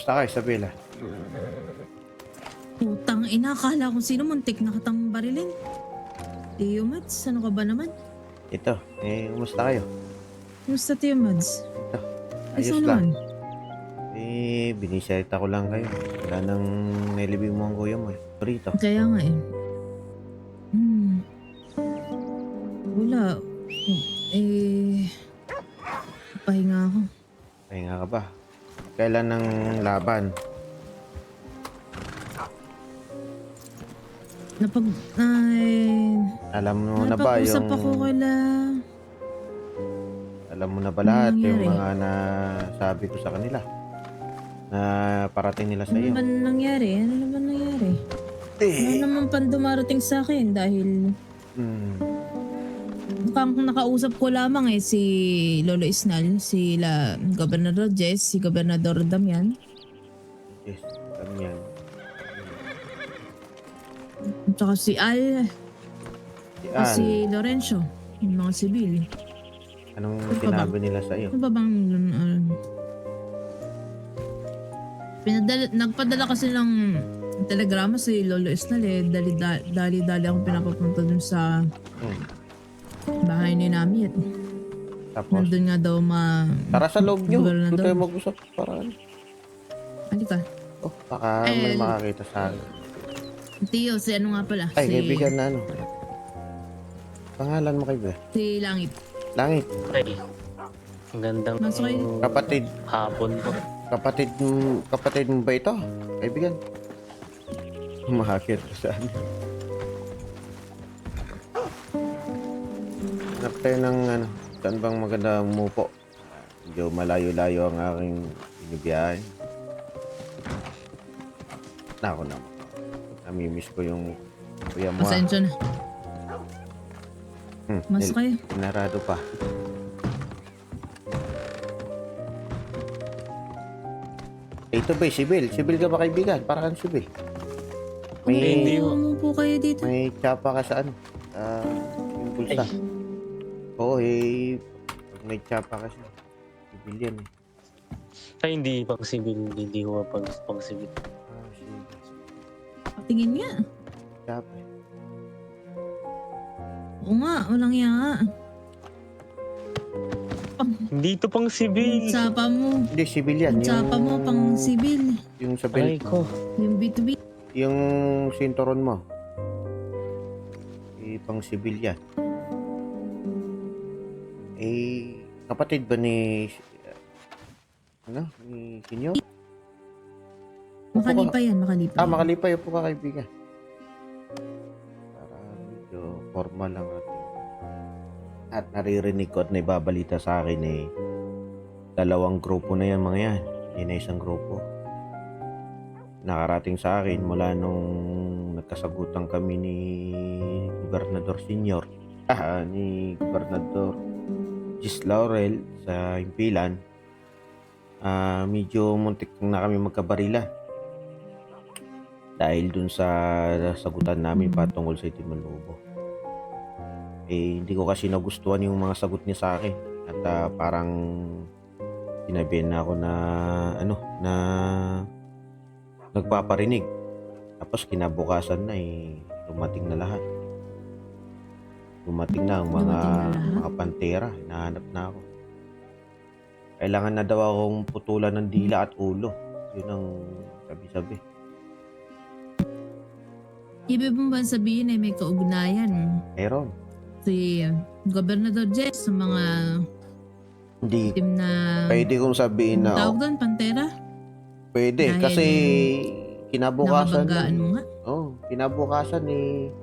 Kumusta ka, Isabela? Putang ina, akala ko sino muntik na katang barilin. Tio Mads, ano ka ba naman? Ito, eh, kumusta kayo? Kumusta Tio Mads? Ito, Ay, ayos saan lang. naman? Eh, binisalita ko lang kayo. Wala nang nailibing mo ang kuya mo eh. Rito. Kaya nga eh. Kailan ng laban? Napag... Ay... Alam mo na ba napag-usap yung... ako kala... Alam mo na ba lahat Anong yung nangyari? mga nasabi ko sa kanila? Na parating nila sa Ano iyo. ba nangyari? Ano naman nangyari? Ano Eh, naman pan dumarating sa akin dahil hmm, mukhang nakausap ko lamang eh si Lolo Isnal, si la Gobernador Jess, si Gobernador Damian, yes, alam yan. at saka si Al, Si at Al, si Lorenzo, yung mga sibil. anong Ano ba sinabi nila sa iyo? Ano ba bang... Uh, pinadala, nagpadala kasi ng telegrama si Lolo Isnal eh. Dali, da- dali, dali akong pinapapunta dun sa Hmm. Bahay ni Nami at Tapos, nandun nga daw ma... tara sa loob nyo. Doon Gobernador. tayo mag-usap para ano. Halika. Oh, baka may Eh, makakita sa akin. Tio, si ano nga pala? Ay, si, kaibigan na ano. Pangalan mo kaibigan? Si Langit. Langit. Ay, ang gandang Masok kayo. Kapatid. hapon po. Kapatid, mo- kapatid mo ba ito? Kaibigan? Umakakit ka saan? Hanap tayo ng ano, saan bang maganda umupo? Medyo malayo-layo ang aking binibiyahe. Nako naman. Namimiss ko yung kuya mo. ah. Pasensya na. Hmm, Masok kayo. Pinarado pa. Eh, Ito ba, Sibil? Sibil ka ba kaibigan? Para kang Sibil. May... May, Umupo kayo dito. may tsapa ka sa ano? Ah, yung bulsa. Ay. Oo, eh, pag may tsapa ka siya. Sibil yan eh. Ay, hindi pang civil. Hindi ko pang, pang civil. Ah, Sibil. Tingin nga. Tsapa. Oo nga, walang iya. Hindi to pang Yung civil. tsapa mo. Hindi, Sibil yan. Yung tsapa mo pang sibil. Yung sa belt. ko. Yung B2B. Yung sinturon mo. Eh, pang Sibil yan. Kapatid ba ni... Ano? Ni Sinyo? Makalipa yan, makalipa. Ah, makalipay po ka kaibigan. Para medyo formal lang natin. At naririnig ko at naibabalita sa akin eh, dalawang grupo na yan mga yan. Hindi na isang grupo. Nakarating sa akin mula nung nagkasagutan kami ni Gobernador Senior. Ah, ni Gobernador Gis Laurel sa Impilan. Ah, medyo muntik na kami magkabarila dahil dun sa sagutan namin patungkol sa Timalubo. Eh, hindi ko kasi nagustuhan yung mga sagot niya sa akin. At ah, parang sinabihan na ako na ano, na nagpaparinig. Tapos kinabukasan na eh, dumating na lahat. Dumating na ang mga, na mga pantera. Hinahanap na ako. Kailangan na daw akong putulan ng dila at ulo. Yun ang sabi-sabi. Ibig mo ba sabihin ay may kaugnayan Meron. si Gobernador Jess sa mga Hindi. team na Pwede kong sabihin na tawag doon, Pantera? pwede Dahil kasi kinabukasan Nakabanggaan mo nga. oh, kinabukasan eh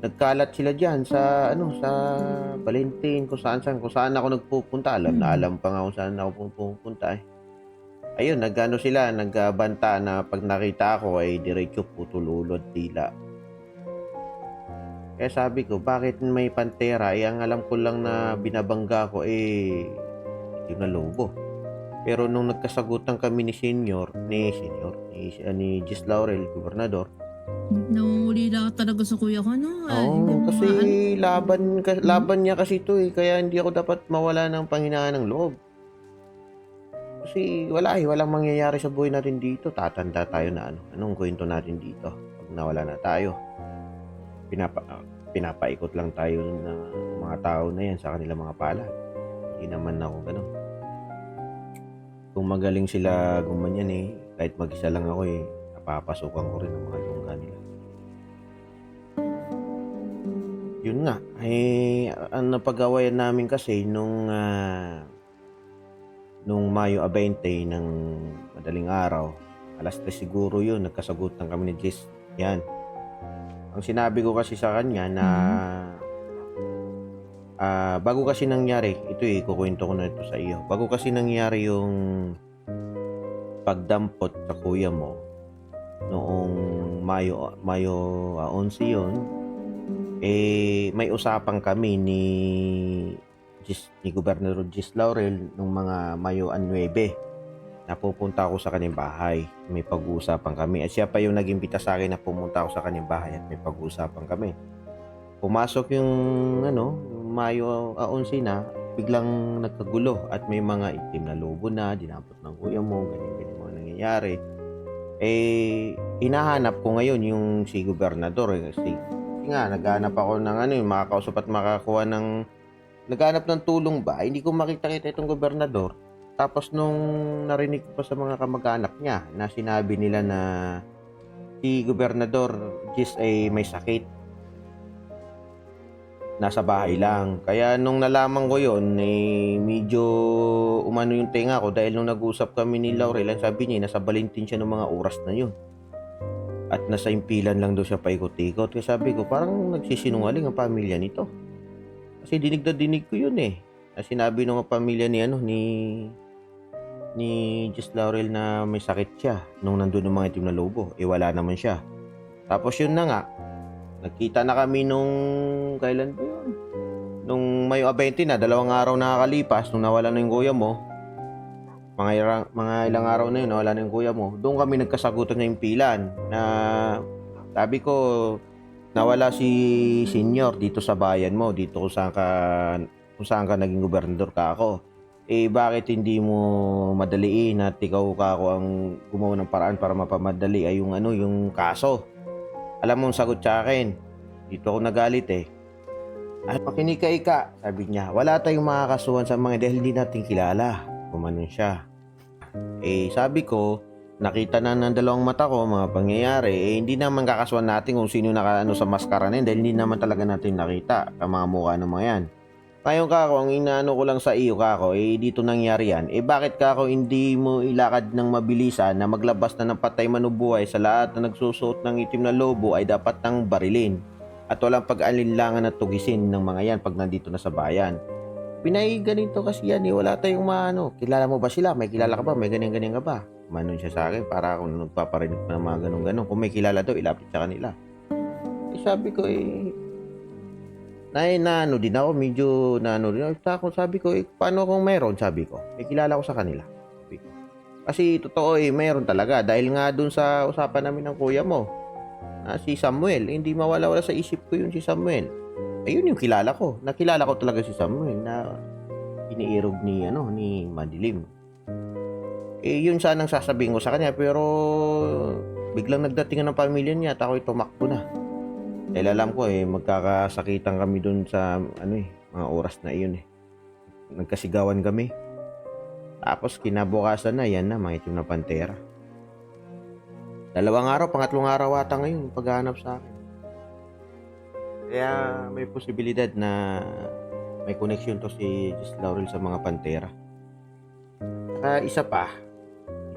nagkalat sila diyan sa ano sa Valentin kung saan saan kung saan ako nagpupunta. Alam na Hmm. alam pa nga kung saan ako pupunta eh. Ayun nagano sila nagbanta na pag nakita ako ay diretso putululod dila kaya sabi ko bakit may pantera? Eh ang alam ko lang na binabangga ko eh yung na lobo pero nung nagkasagutan kami ni senior, ni senior, ni, ni Gis Laurel, gobernador, Namumuli lang talaga sa kuya ko, no? Ah, Oo, mo kasi maano. laban, ka- laban niya kasi ito eh, kaya hindi ako dapat mawala ng panghinaan ng loob. Kasi wala eh, walang mangyayari sa buhay natin dito. Tatanda tayo na ano. Anong kwento natin dito? Pag nawala na tayo. Pinapa, pinapaikot lang tayo ng mga tao na yan sa kanilang mga pala. Hindi naman ako ganun. Kung magaling sila gumanyan eh, kahit mag-isa lang ako eh, napapasukan ko rin ang mga lungga nila. Yun nga, eh, ang napag-awayan namin kasi nung ah, nung Mayo 20 ng madaling araw, alas 3 siguro yun, nagkasagutan kami ni Jess. Yan. Ang sinabi ko kasi sa kanya na ah, bago kasi nangyari, ito eh, kukwento ko na ito sa iyo. Bago kasi nangyari yung pagdampot sa kuya mo noong Mayo, Mayo ah, 11 yun, eh, may usapan kami ni Gis, ni Gobernador Gis Laurel nung mga Mayo 9 na pupunta ako sa kanyang bahay. May pag-uusapan kami. At siya pa yung nag-imbita sa akin na pumunta ako sa kanyang bahay at may pag-uusapan kami. Pumasok yung ano, Mayo ah, 11 na, biglang nagkagulo at may mga itim na lobo na, dinapot ng kuya mo, ganyan-ganyan mga nangyayari. Eh, hinahanap ko ngayon yung si Gobernador. Eh, si, kasi nga, naghanap ako ng ano, yung makakausap at makakuha ng naghanap ng tulong ba, hindi ko makita-kita itong gobernador. Tapos nung narinig ko pa sa mga kamag-anak niya na sinabi nila na si gobernador Gis ay may sakit. Nasa bahay lang. Kaya nung nalaman ko yon eh, medyo umano yung tenga ko dahil nung nag-usap kami ni Laurel, ang sabi niya, nasa Valentin siya ng mga oras na yun. At nasa impilan lang daw siya paikot-ikot. Kaya sabi ko, parang nagsisinungaling ang pamilya nito. Kasi dinig na dinig ko yun eh. Na sinabi ng pamilya ni ano ni ni Jess Laurel na may sakit siya nung nandun ng mga itim na lobo. Eh wala naman siya. Tapos yun na nga. Nagkita na kami nung kailan ba yun? Nung Mayo 20 na, dalawang araw nakakalipas nung nawala na yung kuya mo. Mga, irang, mga ilang araw na yun, nawala na yung kuya mo. Doon kami nagkasagutan ng impilan na sabi ko, nawala si senior dito sa bayan mo, dito kung saan ka, kung saan ka naging gobernador ka ako. Eh, bakit hindi mo madaliin at ikaw ka ako ang gumawa ng paraan para mapamadali ay yung ano, yung kaso. Alam mo ang sagot sa akin. Dito ako nagalit eh. At makinig ka ika, sabi niya, wala tayong makakasuhan sa mga dahil hindi natin kilala. Kumanon siya. Eh, sabi ko, nakita na ng dalawang mata ko mga pangyayari, eh hindi naman kakasuhan natin kung sino nakaano sa maskara na yun dahil hindi naman talaga natin nakita ang mga mukha ng mga yan. Ngayon kako, ang inaano ko lang sa iyo kako, eh dito nangyari yan. Eh bakit kako hindi mo ilakad ng mabilisan na maglabas na ng patay manubuhay sa lahat na nagsusuot ng itim na lobo ay dapat nang barilin. At walang pag-alinlangan at tugisin ng mga yan pag nandito na sa bayan. Pinay ganito kasi yan eh, wala tayong maano. Kilala mo ba sila? May kilala ka ba? May ganyan-ganyan ka ba? Manon siya sa akin para ako nagpaparinig pa ng mga ganun-ganun. Kung may kilala daw, ilapit sa kanila. Eh, sabi ko eh, na, na ano din ako, medyo na ano din ako. Sabi ko, eh, paano kung meron? Sabi ko, may kilala ko sa kanila. Kasi totoo eh, meron talaga. Dahil nga dun sa usapan namin ng kuya mo, na si Samuel, eh, hindi mawala-wala sa isip ko yun si Samuel. Ayun yung kilala ko. Nakilala ko talaga si Samuel na iniirog ni ano ni Madilim. Eh yun sanang sasabihin ko sa kanya pero biglang nagdating ng pamilya niya at ako'y tumakbo na. Dahil alam ko eh magkakasakitan kami dun sa ano eh mga oras na iyon eh. Nagkasigawan kami. Tapos kinabukasan na yan na mga itim na pantera. Dalawang araw, pangatlong araw ata ngayon paghahanap sa akin. Kaya may posibilidad na may connection to si Jess Laurel sa mga pantera. Saka isa pa,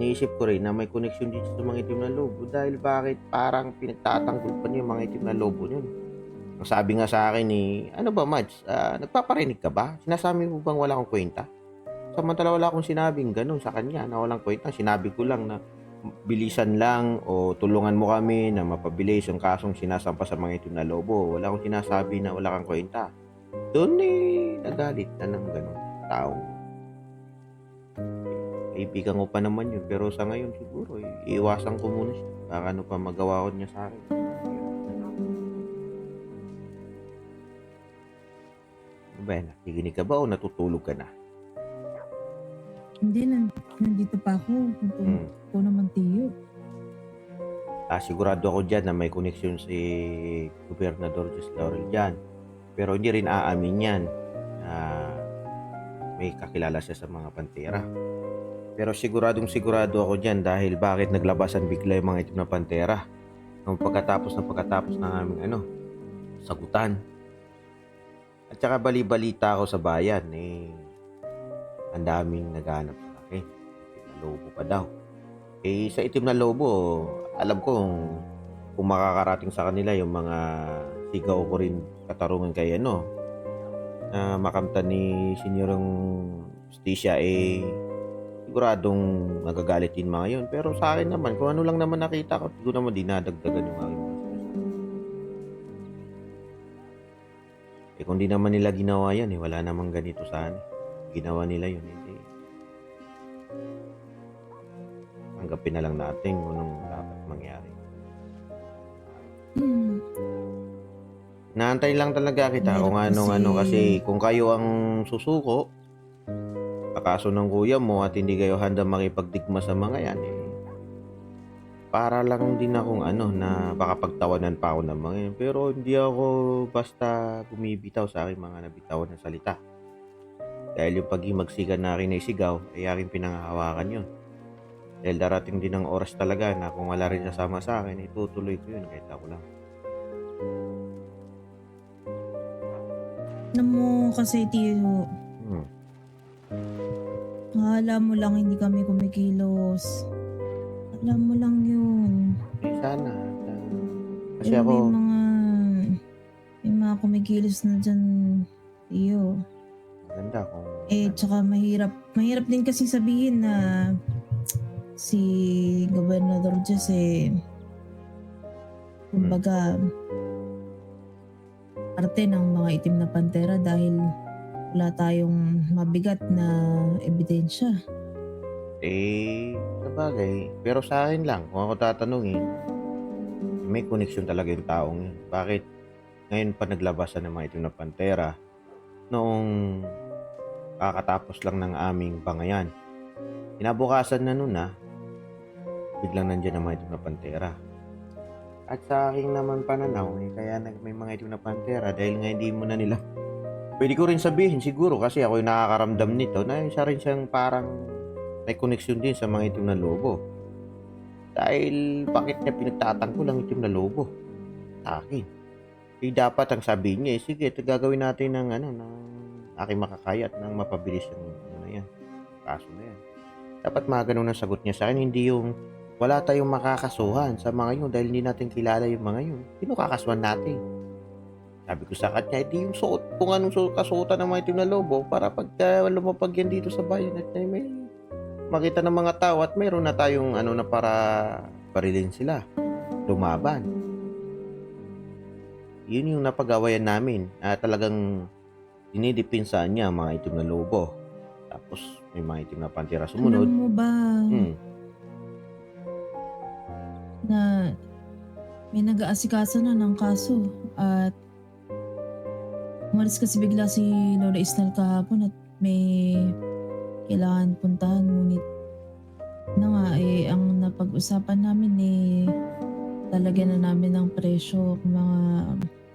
iniisip ko rin na may connection dito sa mga itim na lobo dahil bakit parang pinagtatanggol pa niya yung mga itim na lobo niyon. Ang sabi nga sa akin ni, ano ba Mads, Ah, nagpaparinig ka ba? Sinasabi mo bang wala akong kwenta? Samantala wala akong sinabing ganun sa kanya na walang kwenta. Sinabi ko lang na bilisan lang o tulungan mo kami na mapabilis yung kasong sinasampa sa mga itim na lobo. Wala akong sinasabi na wala kang kwenta. Doon eh, nagalit na ng ganun taong kaibigan ko pa naman yun. Pero sa ngayon siguro, eh, iiwasan ko muna siya. Baka ano pa magawa ko niya sa akin. Ano ba yan? Nakikinig ka ba o natutulog ka na? Hindi, nan- nandito pa ako. Kung Hmm. naman tiyo. Ah, sigurado ako dyan na may koneksyon si Gobernador Jus Laurel dyan. Pero hindi rin aamin yan na may kakilala siya sa mga pantera. Pero siguradong sigurado ako dyan dahil bakit naglabasan bigla yung mga itim na pantera. Nung pagkatapos na pagkatapos ng aming ano, sagutan. At saka bali-balita ako sa bayan eh ang daming naghanap sa akin. Lobo pa daw. Eh, sa itim na lobo, alam ko kung, makakarating sa kanila yung mga sigaw ko rin katarungan kay ano, na makamtan ni senyorong Stisha eh, siguradong nagagalit din mga yun. Pero sa akin naman, kung ano lang naman nakita ko, doon naman dinadagdagan yung aking. Eh kung di naman nila ginawa yan, eh, wala namang ganito sana. Ginawa nila yun, hindi. Tanggapin na lang natin kung anong dapat mangyari. Hmm. Naantay lang talaga kita kung anong kasi- ano kasi kung kayo ang susuko, akaso ng kuya mo at hindi kayo handa makipagdigma sa mga yan eh. Para lang din akong ano na baka pagtawanan pa ako ng mga yan. Pero hindi ako basta bumibitaw sa aking mga nabitawan na salita. Dahil yung paghimagsika na akin na isigaw, ay aking pinangahawakan yun. Dahil darating din ang oras talaga na kung wala rin kasama sa akin, itutuloy ko yun kahit ako lang. Alam mo kasi tiyo, Hmm. Akala mo lang hindi kami kumikilos. Alam mo lang yun. Eh, sana. sana. Kasi Pero ako, may mga, may mga kumikilos na dyan, tiyo. maganda kung... Eh, tsaka mahirap, mahirap din kasi sabihin na si Gobernador Jose, eh, kumbaga, parte ng mga itim na pantera dahil wala tayong mabigat na ebidensya. Eh, sabagay. Pero sa akin lang, kung ako tatanungin, may koneksyon talaga yung taong yun. Bakit ngayon pa naglabasan ng mga itim na pantera noong kakatapos lang ng aming bangayan. Kinabukasan na nun ah, biglang nandyan ang mga itim na pantera. At sa aking naman pananaw, eh, kaya nag- may mga itim na pantera dahil nga hindi mo na nila Pwede ko rin sabihin siguro kasi ako yung nakakaramdam nito na isa rin siyang parang may koneksyon din sa mga itim na lobo. Dahil bakit niya pinagtatangko lang itim na lobo? Akin. Eh dapat ang sabihin niya, eh, sige, ito gagawin natin ng ano, ng aking makakaya at ng mapabilis yung ano yan. Kaso na yan. Dapat mga ganun ang sagot niya sa akin, hindi yung wala tayong makakasuhan sa mga yun dahil hindi natin kilala yung mga yun. Sino kakasuhan natin? Sabi ko sa kanya, hindi yung suot, kung anong suot, kasuotan ng mga itim na lobo para pagka lumapag yan dito sa bayan at ay may makita ng mga tao at mayroon na tayong ano na para parilin sila. Lumaban. Yun yung napag-awayan namin. na talagang dinidipinsahan niya ang mga itim na lobo. Tapos may mga itim na pantera sumunod. Alam mo ba Hmm. na may nag-aasikaso na ng kaso at umalis kasi bigla si Lola Isnal kahapon at may kailangan puntahan ngunit na nga eh ang napag-usapan namin eh talaga na namin ang presyo ng mga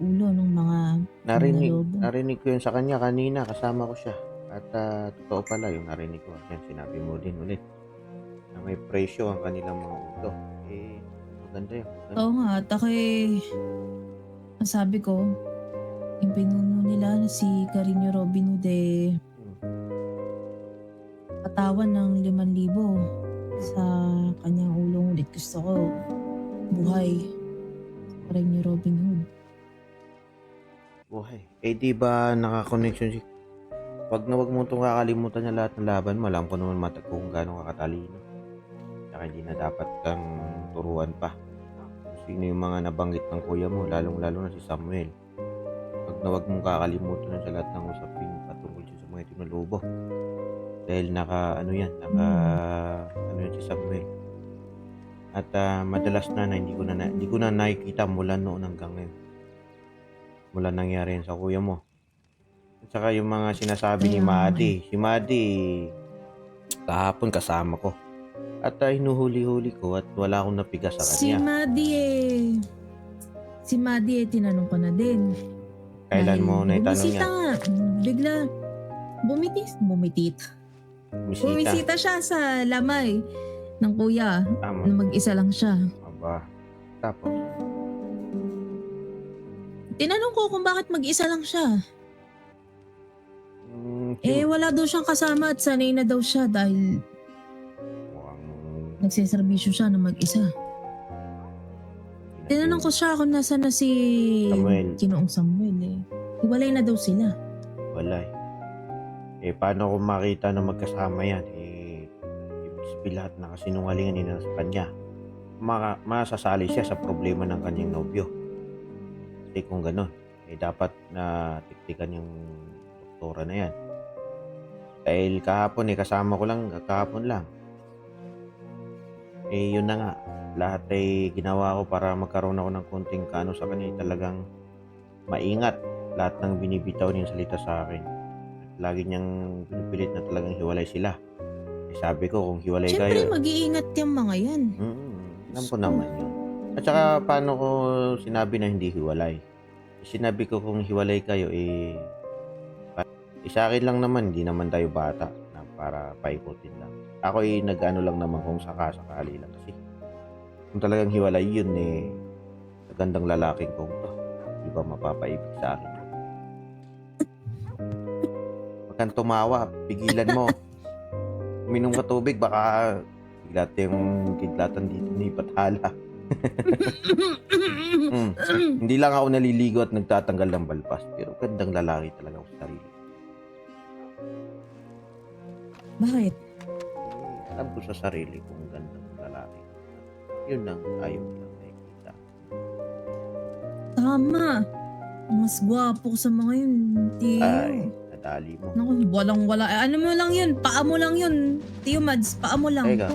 ulo ng mga Narinig, lobo. narinig ko yun sa kanya kanina. Kasama ko siya. At ah, totoo pala yung narinig ko. Yan, sinabi mo din ulit. Na may presyo ang kanilang mga ulo. Eh, maganda yun. Maganda. Oo nga, at ako eh, sabi ko, yung pinuno nila na si Carino Robin Hood eh, katawan ng 5,000 sa kanyang ulong ulit. Gusto ko, buhay. Carino Robin Hood. Buhay. Eh, di ba nakakonnection si... Wag na wag mo itong kakalimutan na lahat ng laban mo. Alam ko naman mata kung gaano kakatalino. Saka hindi na dapat kang turuan pa. Sino yung mga nabanggit ng kuya mo, lalong-lalo na si Samuel. Na wag mong kakalimutan sa lahat ng usapin patungkol sa mga itim na lobo. Dahil naka, ano yan, naka, ano yan si Samuel. At ah, madalas na na hindi ko na, na hindi ko na nakikita mula noon hanggang ngayon. Mula nangyari yan sa kuya mo. At saka yung mga sinasabi ni Madi. Si Madi, Kahapon kasama ko. At uh, hinuhuli-huli ko at wala akong napiga sa Si kanya. Maddie eh. Si Maddie eh, tinanong ko na din. Kailan mo Dahil na itanong bumisita yan? nga. Bigla, bumitis, bumitit. Bumisita. Bumisita siya sa lamay ng kuya Tama. na mag-isa lang siya. Aba. Tapos, Tinanong ko kung bakit mag-isa lang siya. mm, Eh wala daw siyang kasama at sanay na daw siya dahil mukhang nagsiservisyo siya na mag-isa. Tinanong ko siya kung nasa na si Samuel. Ginoong Samuel eh. Hiwalay na daw sila. Wala eh. Paano kung makita na magkasama yan? Eh, ibig sabihin lahat na kasinungalingan nila sa kanya. Maka, masasali siya sa problema ng kanyang nobyo. Kasi kung gano'n, eh dapat na tiktikan yung doktora na yan. Dahil kahapon eh, kasama ko lang, kahapon lang. Eh, yun na nga. Lahat ay ginawa ko para magkaroon ako ng konting kano sa kanya. Talagang maingat lahat ng binibitaw niyang salita sa akin. At lagi niyang pinipilit na talagang hiwalay sila. Eh, sabi ko, kung hiwalay Siyempre kayo, mag-iingat yung mga yan. mm, alam ko naman yun. At saka, paano ko sinabi na hindi hiwalay? Eh, Sinabi ko kung hiwalay kayo, eh, pa- eh sa akin lang naman, hindi naman tayo bata na para paikutin lang. Ako eh, nag-ano lang naman kung saka-sakali lang kasi. Kung talagang hiwalay yun, eh, magandang lalaking kong to. Di ba mapapaibig sa akin? Huwag kang tumawa. Pigilan mo. Uminom ka tubig, baka bigla yung kidlatan dito ni Pathala. Mm. Hindi lang ako naliligo at nagtatanggal ng balpas. Pero gandang lalaki talaga ako sa sarili. Bakit? Alam ko sa sarili kung gandang lalaki. Yun lang, ayaw ko lang nakikita. Tama. Mas gwapo ko sa mga yun. Tiyo. Ay, nadali mo. Naku, walang wala. Eh, ano mo lang yun? Paa mo lang yun. Tiyo Mads, paa mo lang. Teka,